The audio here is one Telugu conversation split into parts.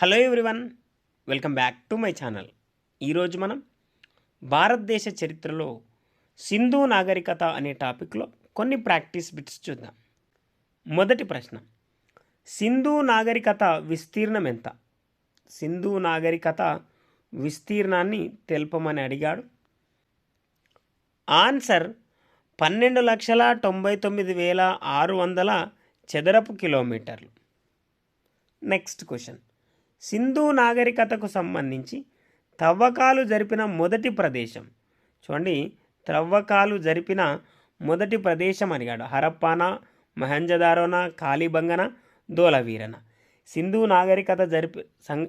Hello everyone welcome back to my channel. ఈరోజు మనం భారతదేశ చరిత్రలో సింధు నాగరికత అనే టాపిక్లో కొన్ని ప్రాక్టీస్ బిట్స్ చూద్దాం. మొదటి ప్రశ్న సింధు నాగరికత విస్తీర్ణం ఎంత? సింధు నాగరికత విస్తీర్ణాన్ని తెలపమని అడిగాడు. ఆన్సర్ పన్నెండు లక్షల తొంభై తొమ్మిది వేల ఆరు వందల చదరపు కిలోమీటర్లు. నెక్స్ట్ క్వశ్చన్ సింధు నాగరికతకు సంబంధించి తవ్వకాలు జరిపిన మొదటి ప్రదేశం. చూడండి త్రవ్వకాలు జరిపిన మొదటి ప్రదేశం అడిగాడు హరప్పానా మహంజదారోన కాళీబంగన దోలవీరన. సింధు నాగరికత జరిపి సం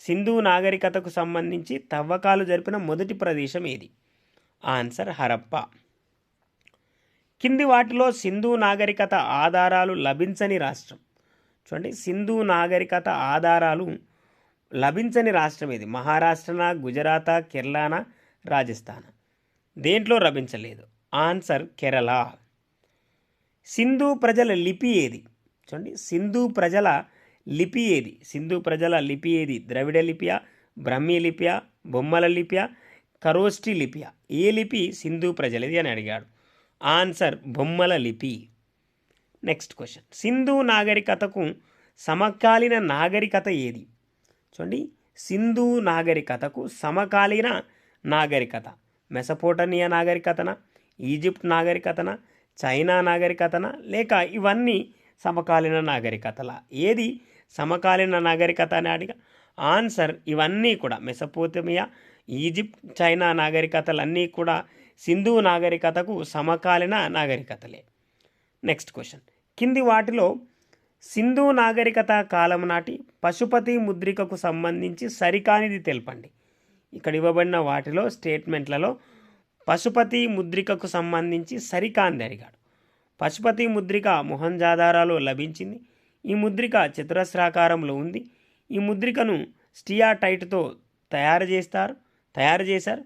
సింధు నాగరికతకు సంబంధించి తవ్వకాలు జరిపిన మొదటి ప్రదేశం ఏది? ఆన్సర్ హరప్ప. కింది వాటిలో సింధు నాగరికత ఆధారాలు లభించని రాష్ట్రం. చూడండి సింధు నాగరికత ఆధారాలు లభించని రాష్ట్రం ఇది. మహారాష్ట్రన గుజరాత కేరళన రాజస్థాన్? దేంట్లో లభించలేదు? ఆన్సర్ కేరళ. సింధు ప్రజల లిపి ఏది? చూడండి సింధు ప్రజల లిపి ఏది? సింధు ప్రజల లిపి ఏది? ద్రవిడ లిపియా బ్రహ్మీ లిపియా బొమ్మల లిపియా కరోష్టి లిపియా? ఏ లిపి సింధు ప్రజలది అని అడిగాడు. ఆన్సర్ బొమ్మల లిపి. Next question. సింధు నాగరికతకు సమకాలీన నాగరికత ఏది? చూడండి. సింధు నాగరికతకు సమకాలీన నాగరికత. మెసపోటనియా నాగరికతన? ఈజిప్ట్ నాగరికతన? చైనా నాగరికతన? లేక ఇవన్నీ సమకాలీన నాగరికతల? ఏది సమకాలీన నాగరికత అని అడిగా. ఆన్సర్ ఇవన్నీ కూడా మెసపోటమియా ఈజిప్ట్ చైనా నాగరికతలన్నీ కూడా సింధు నాగరికతకు సమకాలీన నాగరికతలే. Next question. కింది వాటిలో సింధు నాగరికత కాలం నాటి పశుపతి ముద్రికకు సంబంధించి సరికానిది తెలపండి. ఇక్కడ ఇవ్వబడిన వాటిలో స్టేట్మెంట్లలో పశుపతి ముద్రికకు సంబంధించి సరికాంది అడిగాడు. పశుపతి ముద్రిక మొహంజాదారాలో లభించింది. ఈ ముద్రిక చతురస్రాకారంలో ఉంది. ఈ ముద్రికను స్టియాటైట్తో తయారు చేస్తారు తయారు చేశారు.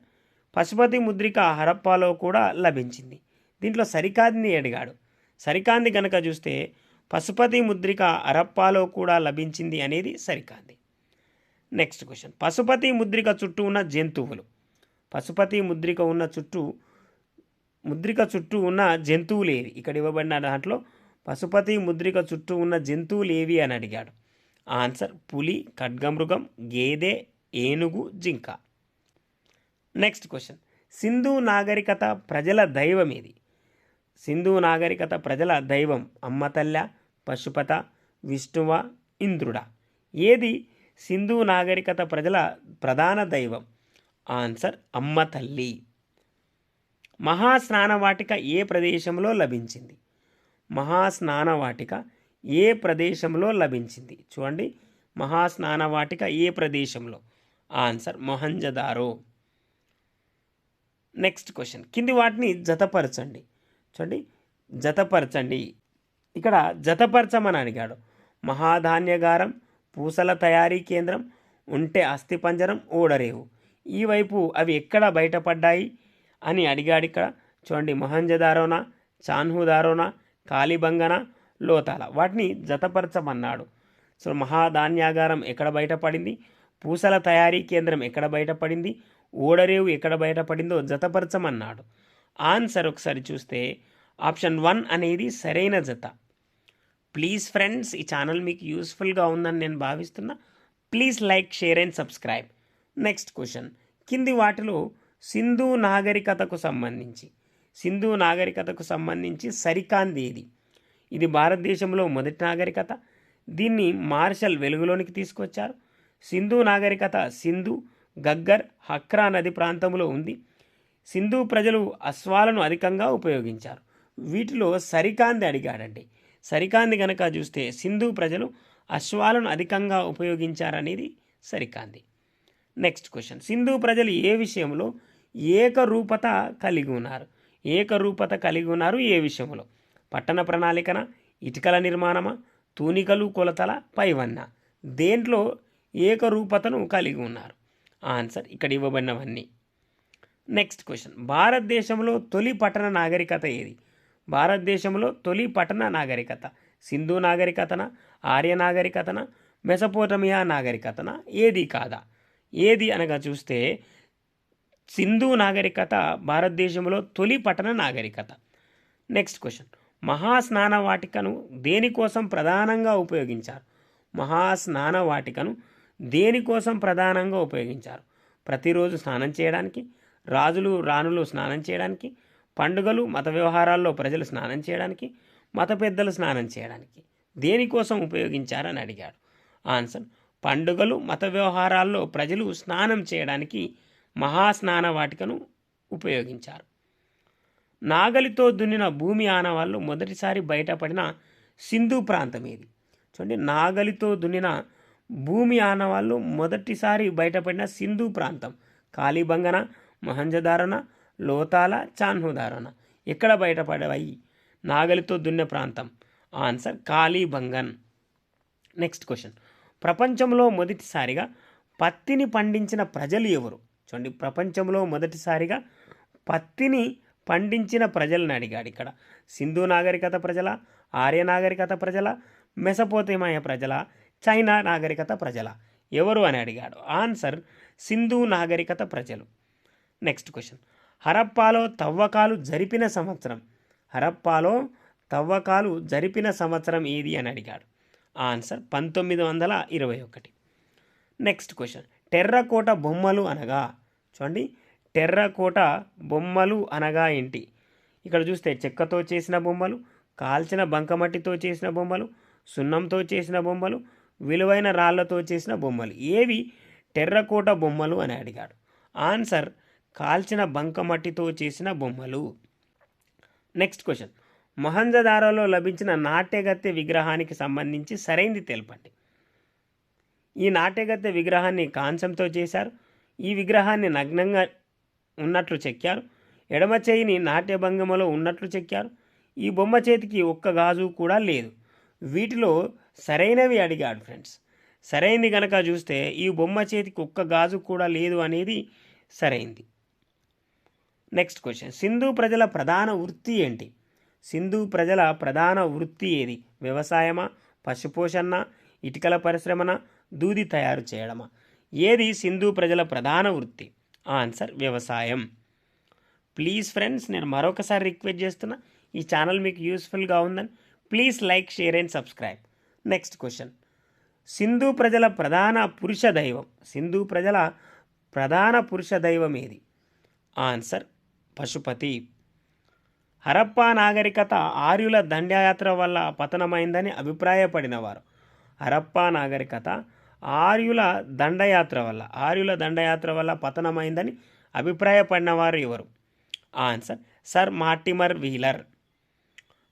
పశుపతి ముద్రిక హరప్పాలో కూడా లభించింది. దీంట్లో సరికాదిని అడిగాడు. సరికాంది కనుక చూస్తే పశుపతి ముద్రిక అరప్పాలో కూడా లభించింది అనేది సరికాంది. నెక్స్ట్ క్వశ్చన్ పశుపతి ముద్రిక చుట్టూ ఉన్న జంతువులు. పశుపతి ముద్రిక ఉన్న చుట్టూ ముద్రిక చుట్టూ ఉన్న జంతువులు ఏవి? ఇక్కడ ఇవ్వబడిన దాంట్లో పశుపతి ముద్రిక చుట్టూ ఉన్న జంతువులు ఏవి అని అడిగాడు. ఆన్సర్ పులి ఖడ్గమృగం గేదె ఏనుగు జింక. నెక్స్ట్ క్వశ్చన్ సింధు నాగరికత ప్రజల దైవం ఏది? సింధు నాగరికత ప్రజల దైవం అమ్మతల్ల పశుపత విష్ణువ ఇంద్రుడ. ఏది? సింధు నాగరికత ప్రజల ప్రధాన దైవం. ఆన్సర్ అమ్మ తల్లి మహాస్నానవాటిక ఏ ప్రదేశంలో లభించింది? మహాస్నానవాటిక ఏ ప్రదేశంలో లభించింది? చూడండి మహాస్నానవాటిక ఏ ప్రదేశంలో? ఆన్సర్ మొహంజదారో. Next question. కింది వాటిని జతపరచండి. చూడండి. జతపరచండి. ఇక్కడ జతపరచమని అడిగాడు మహాధాన్యగారం పూసల తయారీ కేంద్రం ఉంటే అస్థిపంజరం ఓడరేవు ఈ వైపు అవి ఎక్కడ బయటపడ్డాయి అని అడిగాడు ఇక్కడ. చూడండి మొహంజదారోనా చాన్హుదారోనా కాలిబంగన లోతాల. వాటిని జతపరచమన్నాడు. సో మహాధాన్యాగారం ఎక్కడ బయటపడింది? పూసల తయారీ కేంద్రం ఎక్కడ బయటపడింది? ఓడరేవు ఎక్కడ బయటపడిందో జతపరచమన్నాడు. ఆన్సర్ ఒకసారి చూస్తే ఆప్షన్ వన్ అనేది సరైన జత. ప్లీజ్ ఫ్రెండ్స్ ఈ ఛానల్ మీకు యూస్ఫుల్గా ఉందని నేను భావిస్తున్నా. Please like share and subscribe next question కింది వాటిలో సింధు నాగరికతకు సంబంధించి సింధు నాగరికతకు సంబంధించి సరికాంది ఏది? ఇది భారతదేశంలో మొదటి నాగరికత. దీన్ని మార్షల్ వెలుగులోనికి తీసుకొచ్చారు. సింధు నాగరికత సింధు గగ్గర్ హక్రా నది ప్రాంతంలో ఉంది. సింధు ప్రజలు అశ్వాలను అధికంగా ఉపయోగించారు. వీటిలో సరికాంది అడిగాడండి. సరికాంది కనుక చూస్తే సింధు ప్రజలు అశ్వాలను అధికంగా ఉపయోగించారనేది సరికాంది. Next question. సింధు ప్రజలు ఏ విషయంలో ఏకరూపత కలిగి ఉన్నారు? ఏకరూపత కలిగి ఉన్నారు ఏ విషయంలో? పట్టణ ప్రణాళికన? ఇటుకల నిర్మాణమా? తూనికలు కొలతల పైవన్న? దేంట్లో ఏకరూపతను కలిగి ఉన్నారు? ఆన్సర్ ఇక్కడ ఇవ్వబడినవన్నీ. నెక్స్ట్ క్వశ్చన్ భారతదేశంలో తొలి పట్టణ నాగరికత ఏది? భారతదేశంలో తొలి పట్టణ నాగరికత. సింధు నాగరికతన? ఆర్య నాగరికతన? మెసపోటమియా నాగరికతన? ఏది కాదా? ఏది అనగా చూస్తే సింధు నాగరికత భారతదేశంలో తొలి పట్టణ నాగరికత. నెక్స్ట్ క్వశ్చన్ మహాస్నాన వాటికను దేనికోసం ప్రధానంగా ఉపయోగించారు? మహాస్నాన వాటికను దేనికోసం ప్రధానంగా ఉపయోగించారు? ప్రతిరోజు స్నానం చేయడానికి రాజులు రాణులు స్నానం చేయడానికి పండుగలు మత వ్యవహారాల్లో ప్రజలు స్నానం చేయడానికి మత పెద్దలు స్నానం చేయడానికి దేనికోసం ఉపయోగించారని అడిగాడు. ఆన్సర్ పండుగలు మత వ్యవహారాల్లో ప్రజలు స్నానం చేయడానికి మహాస్నాన వాటికను ఉపయోగించారు. నాగలితో దున్నిన భూమి ఆనవాళ్ళు మొదటిసారి బయటపడిన సింధు ప్రాంతం ఏది? చూడండి నాగలితో దున్నిన భూమి ఆనవాళ్ళు మొదటిసారి బయటపడిన సింధు ప్రాంతం. కాళీబంగన మహంజదారణ లోతాల చాన్హుదారణ. ఎక్కడ బయటపడవాయి నాగలితో దున్నే ప్రాంతం. Answer Kalibangan next question. ప్రపంచంలో మొదటిసారిగా పత్తిని పండించిన ప్రజలు ఎవరు? చూడండి ప్రపంచంలో మొదటిసారిగా పత్తిని పండించిన ప్రజలను అడిగాడు ఇక్కడ. సింధు నాగరికత ప్రజల ఆర్య నాగరికత ప్రజల మెసపోతేమయ ప్రజల చైనా నాగరికత ప్రజల. ఎవరు అని అడిగాడు. ఆన్సర్ సింధు నాగరికత ప్రజలు. నెక్స్ట్ క్వశ్చన్ హరప్పాలో తవ్వకాలు జరిపిన సంవత్సరం. హరప్పాలో తవ్వకాలు జరిపిన సంవత్సరం ఏది అని అడిగాడు. ఆన్సర్ పంతొమ్మిది వందల ఇరవై ఒకటి. నెక్స్ట్ క్వశ్చన్ టెర్రకోట బొమ్మలు అనగా చూడండి టెర్రకోట బొమ్మలు అనగా ఏంటి? ఇక్కడ చూస్తే చెక్కతో చేసిన బొమ్మలు కాల్చిన బంకమట్టితో చేసిన బొమ్మలు సున్నంతో చేసిన బొమ్మలు విలువైన రాళ్ళతో చేసిన బొమ్మలు. ఏవి? టెర్రకోట బొమ్మలు అని అడిగాడు. ఆన్సర్ కాల్చిన బంకమట్టితో చేసిన బొమ్మలు. నెక్స్ట్ క్వశ్చన్ మొహంజదారోలో లభించిన నాట్యగత్తె విగ్రహానికి సంబంధించి సరైంది తెలపండి. ఈ నాట్యగత్తె విగ్రహాన్ని కాంచంతో చేశారు. ఈ విగ్రహాన్ని నగ్నంగా ఉన్నట్లు చెక్కారు. ఎడమ చేయిని నాట్యభంగమలో ఉన్నట్లు చెక్కారు. ఈ బొమ్మ చేతికి ఒక్క గాజు కూడా లేదు. వీటిలో సరైనవి అడిగాడు ఫ్రెండ్స్ సరైంది కనుక చూస్తే ఈ బొమ్మ చేతికి ఒక్క గాజు కూడా లేదు అనేది సరైంది. నెక్స్ట్ క్వశ్చన్ సింధు ప్రజల ప్రధాన వృత్తి ఏంటి? సింధు ప్రజల ప్రధాన వృత్తి ఏది? వ్యవసాయమా? పశుపోషణ ఇటుకల పరిశ్రమన? దూది తయారు చేయడమా? ఏది సింధు ప్రజల ప్రధాన వృత్తి? ఆన్సర్ వ్యవసాయం. ప్లీజ్ ఫ్రెండ్స్ నేను మరొకసారి రిక్వెస్ట్ చేస్తున్నా. ఈ ఛానల్ మీకు యూస్ఫుల్గా ఉందని please like share and subscribe next question Sindhu ప్రజల ప్రధాన పురుష దైవం. సింధు ప్రజల ప్రధాన పురుష దైవం ఏది? ఆన్సర్ పశుపతి. హరప్పా నాగరికత ఆర్యుల దండయాత్ర వల్ల పతనమైందని అభిప్రాయపడినవారు. హరప్పా నాగరికత ఆర్యుల దండయాత్ర వల్ల ఆర్యుల దండయాత్ర వల్ల పతనమైందని అభిప్రాయపడినవారు ఎవరు? Answer sir Mortimer Wheeler.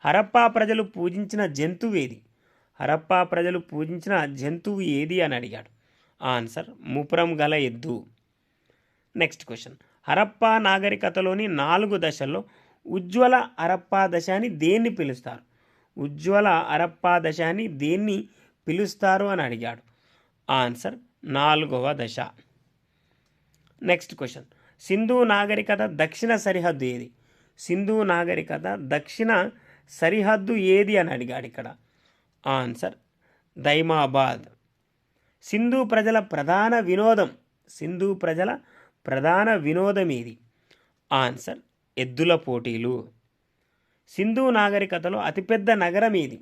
Harappa ప్రజలు పూజించిన జంతువు ఏది? హరప్పా ప్రజలు పూజించిన జంతువు ఏది అని అడిగాడు. ఆన్సర్ ముపురం గల ఎద్దు. Next question. హరప్పా నాగరికతలోని నాలుగు దశల్లో ఉజ్వల హరప్పా దశ అని దేన్ని పిలుస్తారు? ఉజ్వల హరప్పా దశ అని దేన్ని పిలుస్తారు అని అడిగాడు. ఆన్సర్ నాలుగవ దశ. Next question. సింధు నాగరికత దక్షిణ సరిహద్దు ఏది? సింధు నాగరికత దక్షిణ సరిహద్దు ఏది అని అడిగాడు ఇక్కడ. ఆన్సర్ దైమాబాద్. సింధు ప్రజల ప్రధాన వినోదం. సింధు ప్రజల ప్రధాన వినోదం ఏది ఆన్సర్ ఎద్దుల పోటీలు. సింధు నాగరికతలో అతిపెద్ద నగరం ఏది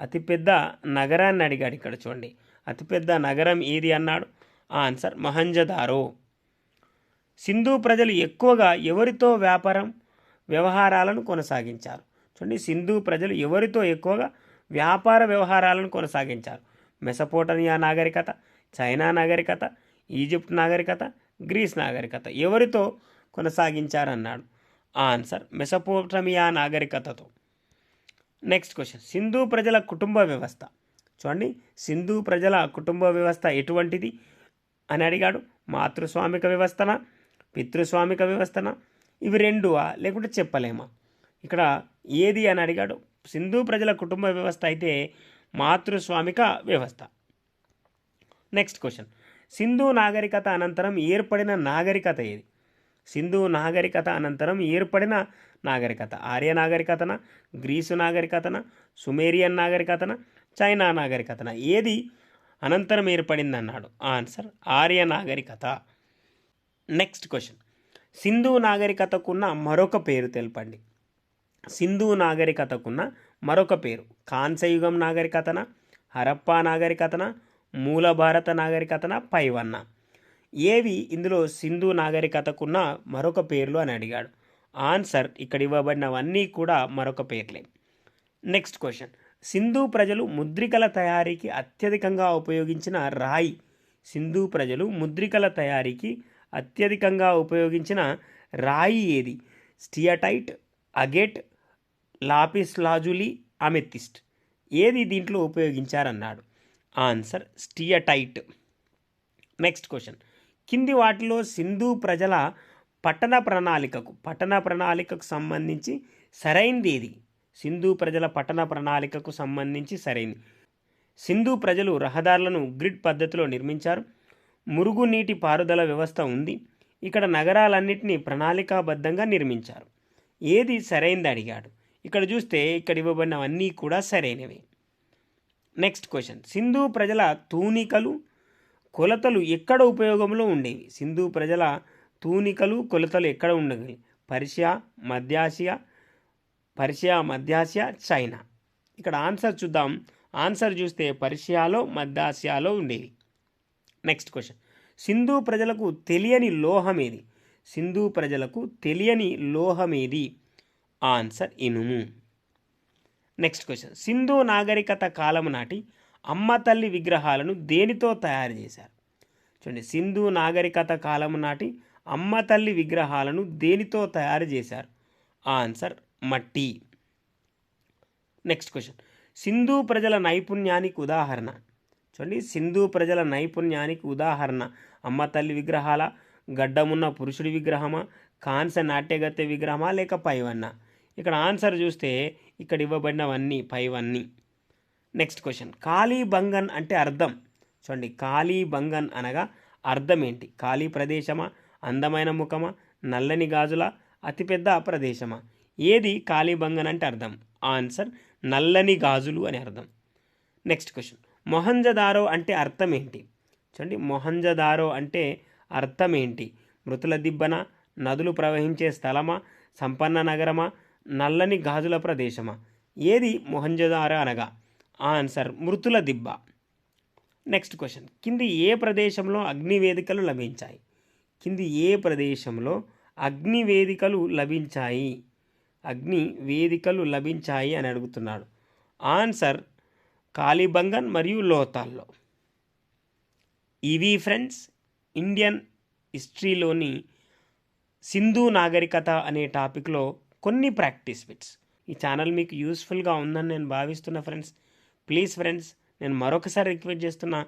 అతిపెద్ద నగరాన్ని అడిగాడు ఇక్కడ చూడండి. అతిపెద్ద నగరం ఏది అన్నాడు? ఆన్సర్ మహంజదారో. సింధు ప్రజలు ఎక్కువగా ఎవరితో వ్యాపారం వ్యవహారాలను కొనసాగించారు? చూడండి సింధు ప్రజలు ఎవరితో ఎక్కువగా వ్యాపార వ్యవహారాలను కొనసాగించారు? మెసపోటమియా నాగరికత చైనా నాగరికత ఈజిప్ట్ నాగరికత గ్రీస్ నాగరికత. ఎవరితో కొనసాగించారన్నాడు? Answer Mesopotamia నాగరికతతో. Next question. Sindhu ప్రజల కుటుంబ వ్యవస్థ. చూడండి సింధు ప్రజల కుటుంబ వ్యవస్థ ఎటువంటిది అని అడిగాడు. మాతృస్వామిక వ్యవస్థన? పితృస్వామిక వ్యవస్థన? ఇవి రెండువా? లేకుంటే చెప్పలేమా? ఇక్కడ ఏది అని అడిగాడు. సింధు ప్రజల కుటుంబ వ్యవస్థ అయితే మాతృస్వామిక వ్యవస్థ. Next question. సింధు నాగరికత అనంతరం ఏర్పడిన నాగరికత ఏది? సింధు నాగరికత అనంతరం ఏర్పడిన నాగరికత. ఆర్య నాగరికతన? గ్రీసు నాగరికతన? సుమేరియన్ నాగరికతన? చైనా నాగరికతన? ఏది అనంతరం ఏర్పడింది అన్నాడు ఆన్సర్ ఆర్య నాగరికత. Next question. సింధు నాగరికతకున్న మరొక పేరు తెలపండి. సింధు నాగరికతకున్న మరొక పేరు. కాంసయుగం నాగరికతన? హరప్పా నాగరికతన? మూల భారత నాగరికతన పైవన్న. ఏవి? ఇందులో సింధు నాగరికతకున్న మరొక పేర్లు అని అడిగాడు. ఆన్సర్ ఇక్కడ ఇవ్వబడినవన్నీ కూడా మరొక పేర్లే. Next question. సింధు ప్రజలు ముద్రికల తయారీకి అత్యధికంగా ఉపయోగించిన రాయి. సింధు ప్రజలు ముద్రికల తయారీకి అత్యధికంగా ఉపయోగించిన రాయి ఏది? Steatite agate lapis lazuli amethyst ఏది దీంట్లో ఉపయోగించారన్నాడు? Answer steatite. Next question. కింది వాటిలో సింధు ప్రజల పట్టణ ప్రణాళికకు పట్టణ ప్రణాళికకు సంబంధించి సరైంది ఏది? సింధు ప్రజల పట్టణ ప్రణాళికకు సంబంధించి సరైంది. సింధు ప్రజలు రహదారులను గ్రిడ్ పద్ధతిలో నిర్మించారు. మురుగునీటి పారుదల వ్యవస్థ ఉంది. ఇక్కడ నగరాలన్నింటినీ ప్రణాళికాబద్ధంగా నిర్మించారు. ఏది సరైంది? అడిగాడు. ఇక్కడ చూస్తే ఇక్కడ ఇవ్వబడినవన్నీ కూడా సరైనవి. నెక్స్ట్ క్వశ్చన్ సింధు ప్రజల తూనికలు కొలతలు ఎక్కడ ఉపయోగంలో ఉండేవి? సింధు ప్రజల తూనికలు కొలతలు ఎక్కడ ఉండేవి? పర్షియా మధ్యాసియా పర్షియా మధ్యాసియా చైనా. ఇక్కడ ఆన్సర్ చూద్దాం. ఆన్సర్ చూస్తే పర్షియాలో మధ్యాసియాలో ఉండేవి. నెక్స్ట్ క్వశ్చన్ సింధు ప్రజలకు తెలియని లోహం ఏది? సింధు ప్రజలకు తెలియని లోహం ఏది? ఆన్సర్ ఇనుము. నెక్స్ట్ క్వశ్చన్ సింధు నాగరికత కాలం నాటి అమ్మ తల్లి విగ్రహాలను దేనితో తయారు చేశారు? చూడండి. సింధు నాగరికత కాలం నాటి అమ్మ తల్లి విగ్రహాలను దేనితో తయారు చేశారు? ఆన్సర్ మట్టి. నెక్స్ట్ క్వశ్చన్ సింధు ప్రజల నైపుణ్యానికి ఉదాహరణ. చూడండి. సింధు ప్రజల నైపుణ్యానికి ఉదాహరణ. అమ్మ తల్లి విగ్రహాల గడ్డమున్న పురుషుడి విగ్రహమా కాంస నాట్యగత్తె విగ్రహమా లేక పైవన్న? ఇక్కడ ఆన్సర్ చూస్తే ఇక్కడ ఇవ్వబడినవన్నీ పైవన్నీ. నెక్స్ట్ క్వశ్చన్ ఖాళీ బంగన్ అంటే అర్థం. చూడండి ఖాళీ బంగన్ అనగా అర్థం ఏంటి ఖాళీ ప్రదేశమా? అందమైన ముఖమా? నల్లని గాజుల? అతిపెద్ద ప్రదేశమా? ఏది ఖాళీ బంగన్ అంటే అర్థం? ఆన్సర్ నల్లని గాజులు అని అర్థం. నెక్స్ట్ క్వశ్చన్ మొహంజదారో అంటే అర్థం ఏంటి చూడండి మొహంజదారో అంటే అర్థం ఏంటి మృతుల దిబ్బన? నదులు ప్రవహించే స్థలమా? సంపన్న నగరమా? నల్లని గాజుల ప్రదేశమా? ఏది మొహంజదార అనగా? ఆన్సర్ మృతుల దిబ్బ. Next question. కింది ఏ ప్రదేశంలో అగ్నివేదికలు లభించాయి? కింది ఏ ప్రదేశంలో అగ్నివేదికలు లభించాయి? అగ్ని వేదికలు లభించాయి అని అడుగుతున్నాడు. ఆన్సర్ కాలిబంగన్ మరియు లోతాల్లో. ఇవి ఫ్రెండ్స్ ఇండియన్ హిస్టరీలోని సింధు నాగరికత అనే టాపిక్లో కొన్ని ప్రాక్టీస్ బిట్స్. ఈ ఛానల్ మీకు యూస్ఫుల్గా ఉందని నేను భావిస్తున్నా ఫ్రెండ్స్ ప్లీజ్ ఫ్రెండ్స్ నేను మరొకసారి రిక్వెస్ట్ చేస్తున్నా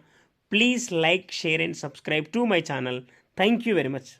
please like share and subscribe to my channel. Thank you very much.